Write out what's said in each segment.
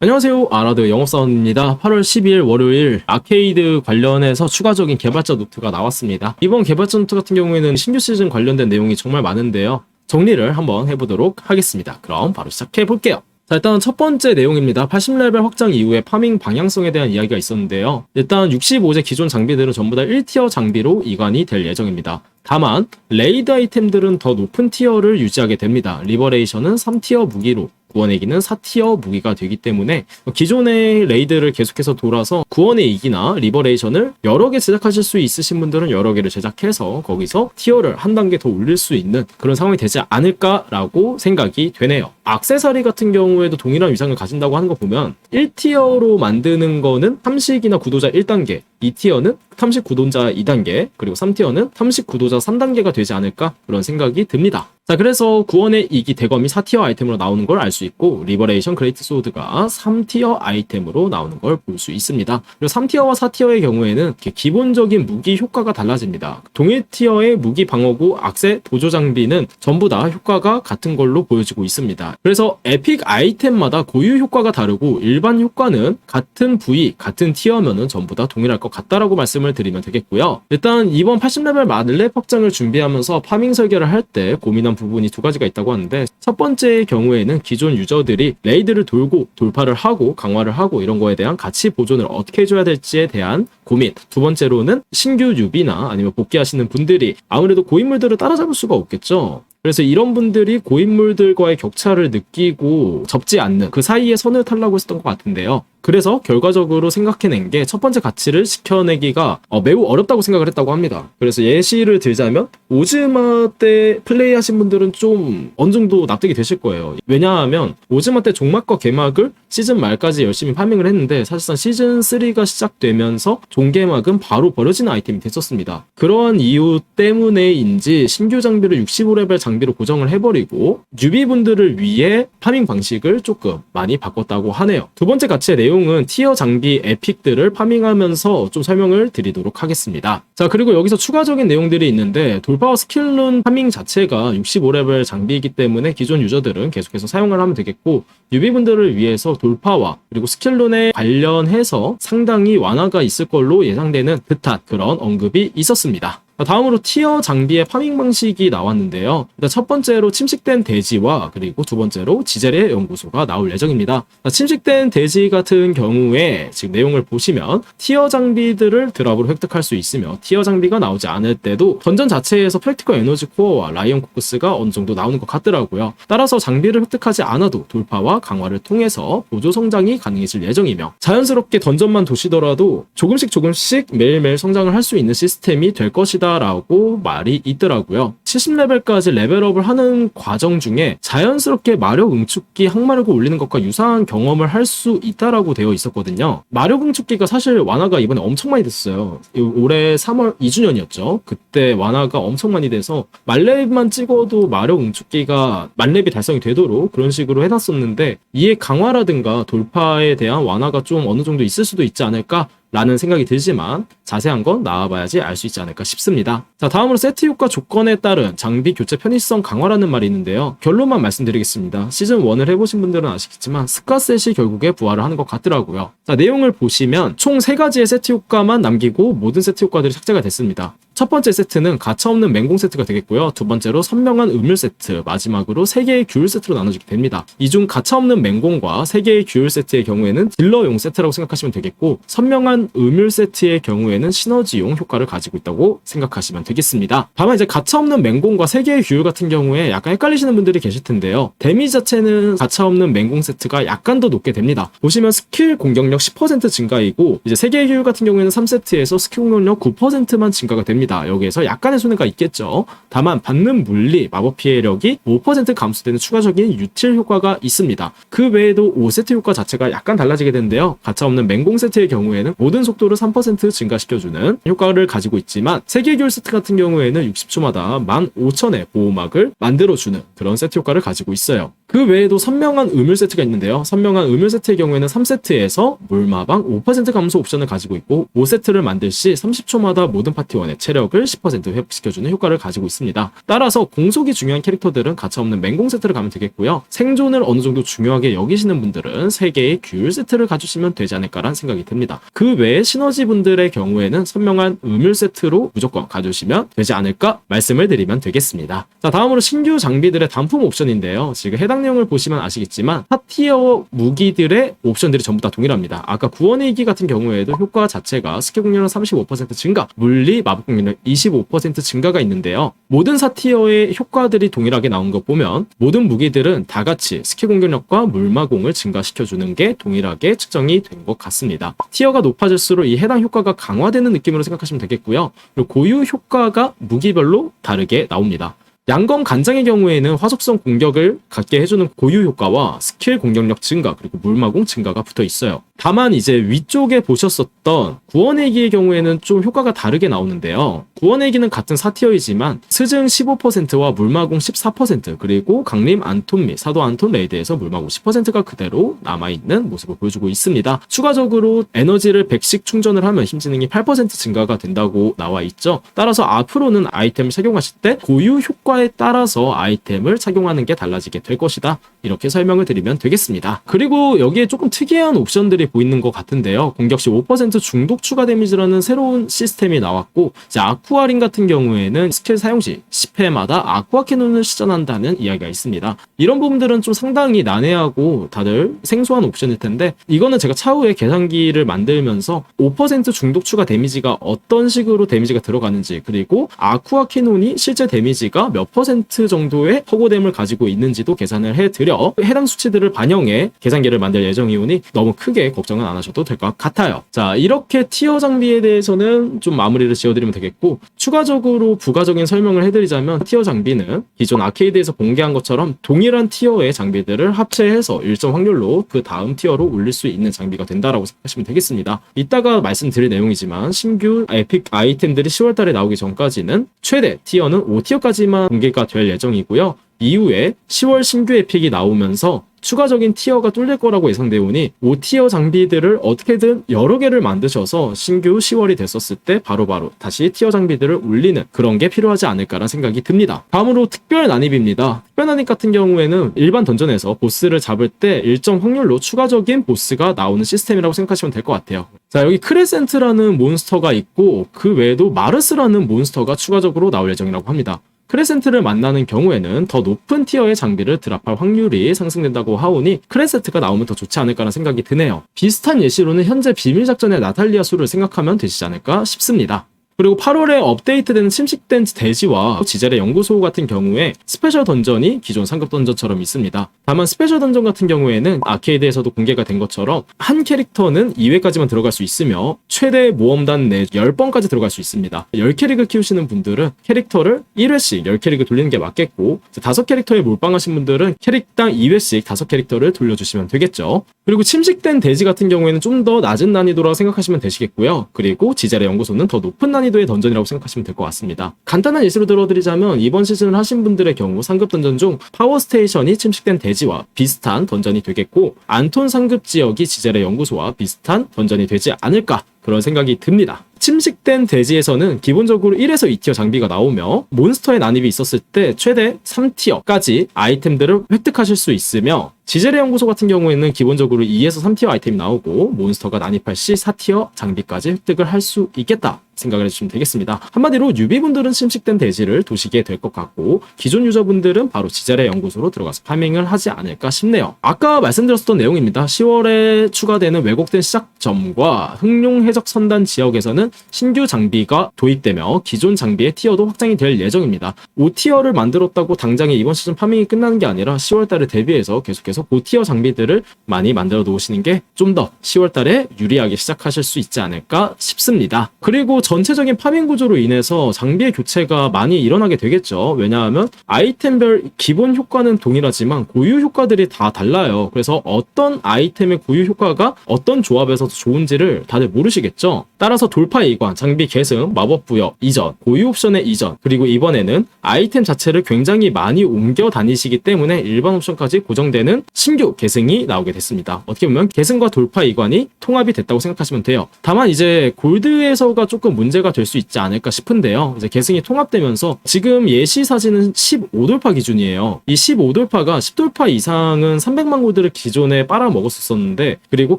안녕하세요. 아라드 영업사원입니다. 8월 12일 월요일 아케이드 관련해서 추가적인 개발자 노트가 나왔습니다. 이번 개발자 노트 같은 경우에는 신규 시즌 관련된 내용이 정말 많은데요. 정리를 한번 해보도록 하겠습니다. 그럼 바로 시작해 볼게요. 자, 일단 첫 번째 내용입니다. 80레벨 확장 이후에 파밍 방향성에 대한 이야기가 있었는데요. 일단 65제 기존 장비들은 전부 다 1티어 장비로 이관이 될 예정입니다. 다만 레이드 아이템들은 더 높은 티어를 유지하게 됩니다. 리버레이션은 3티어 무기로 구원의 기는 4티어 무기가 되기 때문에 기존의 레이드를 계속해서 돌아서 구원의 이기나 리버레이션을 여러 개 제작하실 수 있으신 분들은 여러 개를 제작해서 거기서 티어를 한 단계 더 올릴 수 있는 그런 상황이 되지 않을까라고 생각이 되네요. 악세사리 같은 경우에도 동일한 위상을 가진다고 하는 거 보면 1티어로 만드는 거는 탐식이나 구도자 1단계, 2티어는 탐식 구도자 2단계, 그리고 3티어는 탐식 구도자 3단계가 되지 않을까 그런 생각이 듭니다. 자, 그래서 구원의 이기 대검이 4티어 아이템으로 나오는 걸 알 수 있고, 리버레이션 그레이트 소드가 3티어 아이템으로 나오는 걸 볼 수 있습니다. 그리고 3티어와 4티어의 경우에는 기본적인 무기 효과가 달라집니다. 동일 티어의 무기 방어구, 악세, 보조 장비는 전부 다 효과가 같은 걸로 보여지고 있습니다. 그래서 에픽 아이템마다 고유 효과가 다르고, 일반 효과는 같은 부위, 같은 티어면은 전부 다 동일할 것 같다라고 말씀을 드리면 되겠고요. 일단 이번 80레벨 만렙 확장을 준비하면서 파밍 설계를 할 때 고민한 부분이 두 가지가 있다고 하는데 첫 번째의 경우에는 기존 유저들이 레이드를 돌고 돌파를 하고 강화를 하고 이런 거에 대한 가치 보존을 어떻게 해줘야 될지에 대한 고민 두 번째로는 신규 유비나 아니면 복귀하시는 분들이 아무래도 고인물들을 따라잡을 수가 없겠죠 그래서 이런 분들이 고인물들과의 격차를 느끼고 접지 않는 그 사이에 선을 타려고 했었던 것 같은데요. 그래서 결과적으로 생각해낸 게 첫 번째 가치를 지켜내기가 어, 매우 어렵다고 생각을 했다고 합니다. 그래서 예시를 들자면 오즈마 때 플레이하신 분들은 좀 어느 정도 납득이 되실 거예요. 왜냐하면 오즈마 때 종막과 개막을 시즌 말까지 열심히 파밍을 했는데 사실상 시즌 3가 시작되면서 종개막은 바로 버려지는 아이템이 됐었습니다. 그러한 이유 때문에인지 신규 장비를 65레벨 장비로 고정을 해버리고 뉴비분들을 위해 파밍 방식을 조금 많이 바꿨다고 하네요. 두 번째 가치의 내용 은 티어 장비 에픽들을 파밍하면서 좀 설명을 드리도록 하겠습니다. 자, 그리고 여기서 추가적인 내용들이 있는데 돌파와 스킬룬 파밍 자체가 65레벨 장비이기 때문에 기존 유저들은 계속해서 사용을 하면 되겠고 뉴비분들을 위해서 돌파와 그리고 스킬룬에 관련해서 상당히 완화가 있을 걸로 예상되는 듯한 그런 언급이 있었습니다. 다음으로 티어 장비의 파밍 방식이 나왔는데요. 일단 첫 번째로 침식된 돼지와 그리고 두 번째로 지젤의 연구소가 나올 예정입니다. 침식된 돼지 같은 경우에 지금 내용을 보시면 티어 장비들을 드랍으로 획득할 수 있으며 티어 장비가 나오지 않을 때도 던전 자체에서 프랙티컬 에너지 코어와 라이언 코크스가 어느 정도 나오는 것 같더라고요. 따라서 장비를 획득하지 않아도 돌파와 강화를 통해서 보조 성장이 가능해질 예정이며 자연스럽게 던전만 도시더라도 조금씩 조금씩 매일매일 성장을 할 수 있는 시스템이 될 것이다 라고 말이 있더라고요. 70레벨까지 레벨업을 하는 과정 중에 자연스럽게 마력 응축기 항마력을 올리는 것과 유사한 경험을 할 수 있다라고 되어 있었거든요. 마력 응축기가 사실 완화가 이번에 엄청 많이 됐어요. 올해 3월 2주년이었죠. 그때 완화가 엄청 많이 돼서 만렙만 찍어도 마력 응축기가 만렙이 달성이 되도록 그런 식으로 해놨었는데 이에 강화라든가 돌파에 대한 완화가 좀 어느 정도 있을 수도 있지 않을까 라는 생각이 들지만 자세한 건 나와봐야지 알 수 있지 않을까 싶습니다. 자 다음으로 세트 효과 조건에 따른 장비 교체 편의성 강화라는 말이 있는데요. 결론만 말씀드리겠습니다. 시즌 1을 해보신 분들은 아시겠지만 스카셋이 결국에 부활을 하는 것 같더라고요. 자 내용을 보시면 총 3가지의 세트 효과만 남기고 모든 세트 효과들이 삭제가 됐습니다. 첫 번째 세트는 가차없는 맹공 세트가 되겠고요. 두 번째로 선명한 음율 세트, 마지막으로 세 개의 규율 세트로 나눠지게 됩니다. 이 중 가차없는 맹공과 세 개의 규율 세트의 경우에는 딜러용 세트라고 생각하시면 되겠고 선명한 음율 세트의 경우에는 시너지용 효과를 가지고 있다고 생각하시면 되겠습니다. 다만 이제 가차없는 맹공과 세 개의 규율 같은 경우에 약간 헷갈리시는 분들이 계실 텐데요. 데미 자체는 가차없는 맹공 세트가 약간 더 높게 됩니다. 보시면 스킬 공격력 10% 증가이고 이제 세 개의 규율 같은 경우에는 3세트에서 스킬 공격력 9%만 증가가 됩니다. 여기에서 약간의 손해가 있겠죠. 다만 받는 물리, 마법 피해력이 5% 감소되는 추가적인 유틸 효과가 있습니다. 그 외에도 5세트 효과 자체가 약간 달라지게 되는데요. 가차없는 맹공 세트의 경우에는 모든 속도를 3% 증가시켜주는 효과를 가지고 있지만 세계교율 세트 같은 경우에는 60초마다 15,000의 보호막을 만들어주는 그런 세트 효과를 가지고 있어요. 그 외에도 선명한 음율 세트가 있는데요. 선명한 음율 세트의 경우에는 3세트에서 물마방 5% 감소 옵션을 가지고 있고 5세트를 만들 시 30초마다 모든 파티원의 체력 체력을 10% 회복시켜주는 효과를 가지고 있습니다. 따라서 공속이 중요한 캐릭터들은 가차없는 맹공 세트를 가면 되겠고요. 생존을 어느 정도 중요하게 여기시는 분들은 3개의 규율 세트를 가주시면 되지 않을까라는 생각이 듭니다. 그 외에 시너지 분들의 경우에는 선명한 음율 세트로 무조건 가주시면 되지 않을까 말씀을 드리면 되겠습니다. 자 다음으로 신규 장비들의 단품 옵션인데요. 지금 해당 내용을 보시면 아시겠지만 탑티어 무기들의 옵션들이 전부 다 동일합니다. 아까 구원의 기 같은 경우에도 효과 자체가 스킬 공격력 35% 증가, 물리 마법 공 격력 25% 증가가 있는데요. 모든 사티어의 효과들이 동일하게 나온 거 보면 모든 무기들은 다 같이 스킬 공격력과 물마공을 증가시켜주는 게 동일하게 측정이 된 것 같습니다. 티어가 높아질수록 이 해당 효과가 강화되는 느낌으로 생각하시면 되겠고요. 그리고 고유 효과가 무기별로 다르게 나옵니다. 양검 간장의 경우에는 화속성 공격을 갖게 해주는 고유 효과와 스킬 공격력 증가 그리고 물마공 증가가 붙어 있어요. 다만 이제 위쪽에 보셨었던 구원의 기의 경우에는 좀 효과가 다르게 나오는데요. 구원의 기는 같은 사티어이지만 스증 15%와 물마공 14% 그리고 강림 안톤 및 사도 안톤 레이드에서 물마공 10%가 그대로 남아있는 모습을 보여주고 있습니다. 추가적으로 에너지를 100씩 충전을 하면 힘지능이 8% 증가가 된다고 나와 있죠. 따라서 앞으로는 아이템을 착용하실 때 고유 효과 에 따라서 아이템을 착용하는 게 달라지게 될 것이다. 이렇게 설명을 드리면 되겠습니다. 그리고 여기에 조금 특이한 옵션들이 보이는 것 같은데요. 공격 시 5% 중독 추가 데미지라는 새로운 시스템이 나왔고 이제 아쿠아린 같은 경우에는 스킬 사용 시 10회마다 아쿠아 캐논을 시전한다는 이야기가 있습니다. 이런 부분들은 좀 상당히 난해하고 다들 생소한 옵션일 텐데 이거는 제가 차후에 계산기를 만들면서 5% 중독 추가 데미지가 어떤 식으로 데미지가 들어가는지 그리고 아쿠아 캐논이 실제 데미지가 몇 퍼센트 정도의 허고됨을 가지고 있는지도 계산을 해드려 해당 수치들을 반영해 계산기를 만들 예정이오니 너무 크게 걱정은 안 하셔도 될 것 같아요. 자 이렇게 티어 장비에 대해서는 좀 마무리를 지어드리면 되겠고 추가적으로 부가적인 설명을 해드리자면 티어 장비는 기존 아케이드에서 공개한 것처럼 동일한 티어의 장비들을 합체해서 일정 확률로 그 다음 티어로 올릴 수 있는 장비가 된다라고 생각하시면 되겠습니다. 이따가 말씀드릴 내용이지만 신규 에픽 아이템들이 10월달에 나오기 전까지는 최대 티어는 5티어까지만 공개가 될 예정이고요. 이후에 10월 신규 에픽이 나오면서 추가적인 티어가 뚫릴 거라고 예상되오니 5티어 장비들을 어떻게든 여러 개를 만드셔서 신규 10월이 됐었을 때 바로 바로 다시 티어 장비들을 올리는 그런 게 필요하지 않을까라는 생각이 듭니다. 다음으로 특별 난입입니다. 특별 난입 같은 경우에는 일반 던전에서 보스를 잡을 때 일정 확률로 추가적인 보스가 나오는 시스템이라고 생각하시면 될 것 같아요. 자 여기 크레센트라는 몬스터가 있고 그 외에도 마르스라는 몬스터가 추가적으로 나올 예정이라고 합니다. 크레센트를 만나는 경우에는 더 높은 티어의 장비를 드랍할 확률이 상승된다고 하오니 크레센트가 나오면 더 좋지 않을까라는 생각이 드네요. 비슷한 예시로는 현재 비밀작전의 나탈리아 수를 생각하면 되시지 않을까 싶습니다. 그리고 8월에 업데이트된 침식된 대지와 지젤의 연구소 같은 경우에 스페셜 던전이 기존 상급 던전처럼 있습니다. 다만 스페셜 던전 같은 경우에는 아케이드에서도 공개가 된 것처럼 한 캐릭터는 2회까지만 들어갈 수 있으며 최대 모험단 내 10번까지 들어갈 수 있습니다. 10캐릭을 키우시는 분들은 캐릭터를 1회씩 10캐릭을 돌리는 게 맞겠고 5캐릭터에 몰빵하신 분들은 캐릭당 2회씩 5캐릭터를 돌려주시면 되겠죠. 그리고 침식된 대지 같은 경우에는 좀 더 낮은 난이도라고 생각하시면 되시겠고요. 그리고 지젤의 연구소는 더 높은 난이도 의 던전이라고 생각하시면 될 것 같습니다. 간단한 예시로 들어드리자면 이번 시즌을 하신 분들의 경우 상급 던전 중 파워 스테이션이 침식된 대지와 비슷한 던전이 되겠고 안톤 상급 지역이 지젤의 연구소와 비슷한 던전이 되지 않을까 그런 생각이 듭니다. 침식된 대지에서는 기본적으로 1에서 2티어 장비가 나오며 몬스터의 난입이 있었을 때 최대 3티어까지 아이템들을 획득하실 수 있으며 지젤의 연구소 같은 경우에는 기본적으로 2에서 3티어 아이템이 나오고 몬스터가 난입할 시 4티어 장비까지 획득을 할 수 있겠다 생각을 해주시면 되겠습니다. 한마디로 유비분들은 침식된 대지를 도시게 될 것 같고 기존 유저분들은 바로 지젤의 연구소로 들어가서 파밍을 하지 않을까 싶네요. 아까 말씀드렸었던 내용입니다. 10월에 추가되는 왜곡된 시작점과 흑룡 해적 선단 지역에서는 신규 장비가 도입되며 기존 장비의 티어도 확장이 될 예정입니다. 5티어를 만들었다고 당장에 이번 시즌 파밍이 끝나는 게 아니라 10월달에 대비해서 계속해서 고티어 장비들을 많이 만들어 놓으시는 게 좀 더 10월달에 유리하게 시작하실 수 있지 않을까 싶습니다. 그리고 전체적인 파밍 구조로 인해서 장비의 교체가 많이 일어나게 되겠죠. 왜냐하면 아이템별 기본 효과는 동일하지만 고유 효과들이 다 달라요. 그래서 어떤 아이템의 고유 효과가 어떤 조합에서 좋은지를 다들 모르시겠죠. 따라서 돌파 이관, 장비 계승, 마법 부여 이전, 고유 옵션의 이전, 그리고 이번에는 아이템 자체를 굉장히 많이 옮겨 다니시기 때문에 일반 옵션까지 고정되는 신규 계승이 나오게 됐습니다. 어떻게 보면 계승과 돌파 이관이 통합이 됐다고 생각하시면 돼요. 다만 이제 골드에서가 조금 문제가 될 수 있지 않을까 싶은데요. 이제 계승이 통합되면서 지금 예시 사진은 15돌파 기준이에요. 이 15돌파가 10돌파 이상은 300만 골드를 기존에 빨아먹었었는데 그리고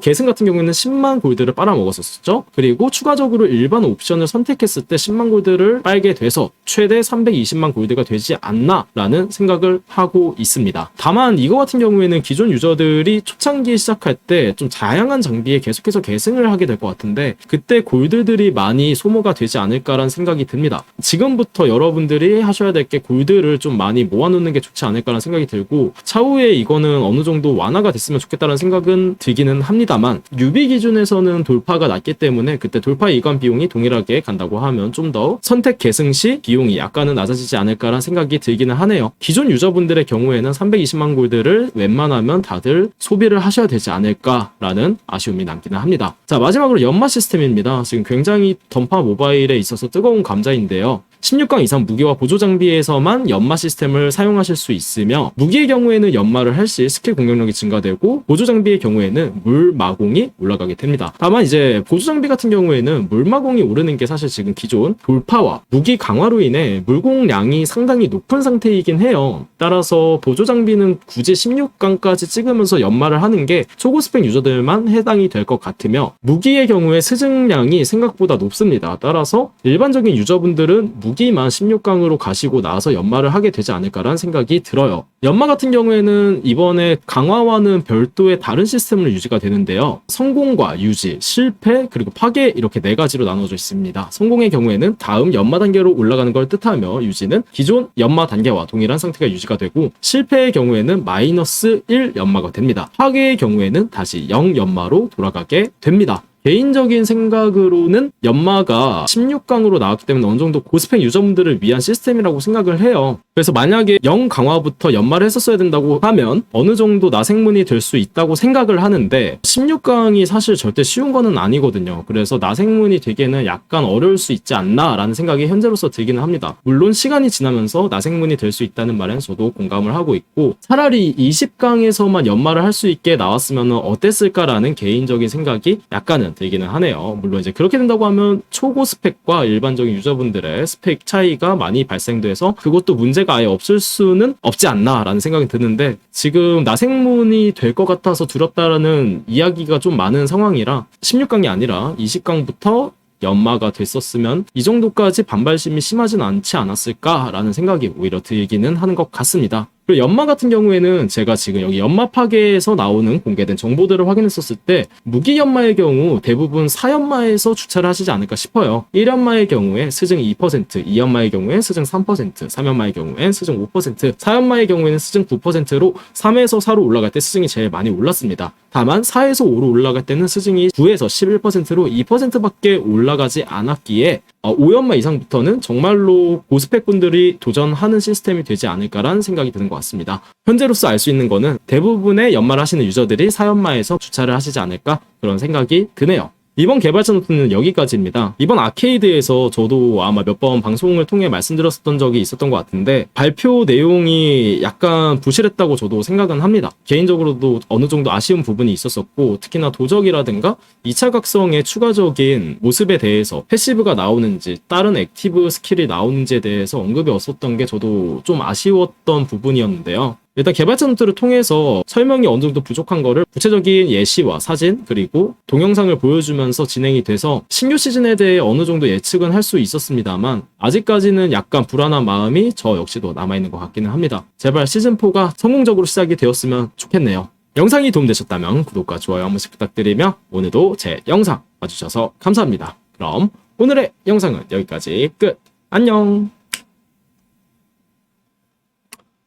계승 같은 경우에는 10만 골드를 빨아먹었었죠. 그리고 추가적으로 일반 옵션을 선택했을 때 10만 골드를 빨게 돼서 최대 320만 골드가 되지 않나라는 생각을 하고 있습니다. 다만 이거 같은 경우에는 기존 유저들이 초창기에 시작할 때 좀 다양한 장비에 계속해서 계승을 하게 될 것 같은데 그때 골드들이 많이 소모가 되지 않을까라는 생각이 듭니다. 지금부터 여러분들이 하셔야 될 게 골드를 좀 많이 모아놓는 게 좋지 않을까라는 생각이 들고 차후에 이거는 어느 정도 완화가 됐으면 좋겠다는 생각은 들기는 합니다만 유비 기준에서는 돌파가 낮기 때문에 그때 돌파 이관 비용이 동일하게 간다고 하면 좀 더 선택 계승 시 비용이 약간은 낮아지지 않을까라는 생각이 들기는 하네요. 기존 유저분들의 경우에는 320만 골드를 웬만하면 다들 소비를 하셔야 되지 않을까라는 아쉬움이 남기는 합니다. 자 마지막으로 연마 시스템입니다. 지금 굉장히 던파 모바일에 있어서 뜨거운 감자인데요. 16강 이상 무기와 보조 장비에서만 연마 시스템을 사용하실 수 있으며 무기의 경우에는 연마를 할 시 스킬 공격력이 증가되고 보조 장비의 경우에는 물 마공이 올라가게 됩니다. 다만 이제 보조 장비 같은 경우에는 물 마공이 오르는 게 사실 지금 기존 돌파와 무기 강화로 인해 물공량이 상당히 높은 상태이긴 해요. 따라서 보조 장비는 굳이 16강까지 찍으면서 연마를 하는 게 초고 스펙 유저들만 해당이 될 것 같으며 무기의 경우에 스증량이 생각보다 높습니다. 따라서 일반적인 유저분들은 무 기만 16강으로 가시고 나서 연마를 하게 되지 않을까라는 생각이 들어요. 연마 같은 경우에는 이번에 강화와는 별도의 다른 시스템으로 유지가 되는데요. 성공과 유지, 실패, 그리고 파괴 이렇게 네 가지로 나눠져 있습니다. 성공의 경우에는 다음 연마 단계로 올라가는 걸 뜻하며 유지는 기존 연마 단계와 동일한 상태가 유지가 되고 실패의 경우에는 마이너스 1 연마가 됩니다. 파괴의 경우에는 다시 0 연마로 돌아가게 됩니다. 개인적인 생각으로는 연마가 16강으로 나왔기 때문에 어느 정도 고스펙 유저분들을 위한 시스템이라고 생각을 해요. 그래서 만약에 0 강화부터 연마를 했었어야 된다고 하면 어느 정도 나생문이 될 수 있다고 생각을 하는데 16강이 사실 절대 쉬운 거는 아니거든요. 그래서 나생문이 되기에는 약간 어려울 수 있지 않나라는 생각이 현재로서 들기는 합니다. 물론 시간이 지나면서 나생문이 될 수 있다는 말엔 저도 공감을 하고 있고 차라리 20강에서만 연마를 할 수 있게 나왔으면 어땠을까라는 개인적인 생각이 약간은 들기는 하네요. 물론 이제 그렇게 된다고 하면 초고 스펙과 일반적인 유저분들의 스펙 차이가 많이 발생돼서 그것도 문제가 아예 없을 수는 없지 않나라는 생각이 드는데 지금 나생문이 될 것 같아서 두렵다라는 이야기가 좀 많은 상황이라 16강이 아니라 20강부터 연마가 됐었으면 이 정도까지 반발심이 심하진 않지 않았을까라는 생각이 오히려 들기는 하는 것 같습니다. 그리고 연마 같은 경우에는 제가 지금 여기 연마 파괴에서 나오는 공개된 정보들을 확인했었을 때 무기 연마의 경우 대부분 4연마에서 주차를 하시지 않을까 싶어요. 1연마의 경우에 스증 2%, 2연마의 경우에 스증 3%, 3연마의 경우엔 스증 5%, 4연마의 경우에는 스증 9%로 3에서 4로 올라갈 때 스증이 제일 많이 올랐습니다. 다만 4에서 5로 올라갈 때는 스증이 9에서 11%로 2%밖에 올라가지 않았기에 어, 5연마 이상부터는 정말로 고스펙 분들이 도전하는 시스템이 되지 않을까라는 생각이 드는 것 같습니다. 현재로서 알 수 있는 거는 대부분의 연마를 하시는 유저들이 4연마에서 주차를 하시지 않을까 그런 생각이 드네요. 이번 개발자 노트는 여기까지입니다. 이번 아케이드에서 저도 아마 몇 번 방송을 통해 말씀드렸었던 적이 있었던 것 같은데 발표 내용이 약간 부실했다고 저도 생각은 합니다. 개인적으로도 어느 정도 아쉬운 부분이 있었었고 특히나 도적이라든가 2차 각성의 추가적인 모습에 대해서 패시브가 나오는지 다른 액티브 스킬이 나오는지에 대해서 언급이 없었던 게 저도 좀 아쉬웠던 부분이었는데요. 일단 개발자 노트를 통해서 설명이 어느 정도 부족한 거를 구체적인 예시와 사진 그리고 동영상을 보여주면서 진행이 돼서 신규 시즌에 대해 어느 정도 예측은 할 수 있었습니다만 아직까지는 약간 불안한 마음이 저 역시도 남아있는 것 같기는 합니다. 제발 시즌4가 성공적으로 시작이 되었으면 좋겠네요. 영상이 도움되셨다면 구독과 좋아요 한 번씩 부탁드리며 오늘도 제 영상 봐주셔서 감사합니다. 그럼 오늘의 영상은 여기까지 끝. 안녕.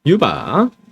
유바.